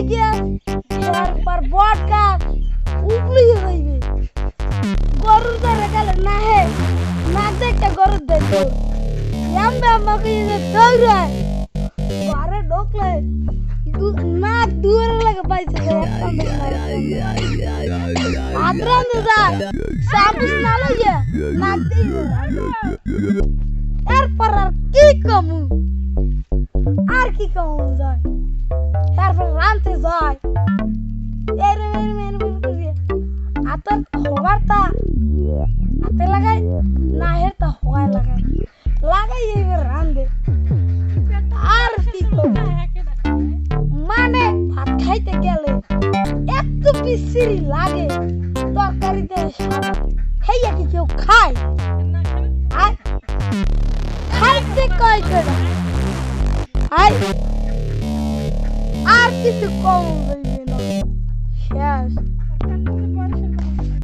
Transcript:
Randy গাছ এরপর বট গাছ উগলিয়ে যাইবে গরুর দ্বারা গেলে না হে না দেখতে গরুর দেখবে এমবে আমাকে যে দৌড়ায় ঘরে ঢোকলে দু- নাক দুয়ারে লাগে পাইছে আদ্রান যায় সাবুস না লইয়া নাক দিয়ে এরপর আর কি কমু আর কি কমু যায় তারপর রানতে যায়। এরম এরম এরম করিয়ে আতর হবার তা হাতে লাগাই না হের তা হওয়ায় লাগাই লাগাই এবার রান্ধে আর কি মানে ভাত খাইতে গেলে এত বিশ্রী লাগে তরকারিতে হেইয়া কি কেউ খায়? খাইতে কয় করে? I que ficou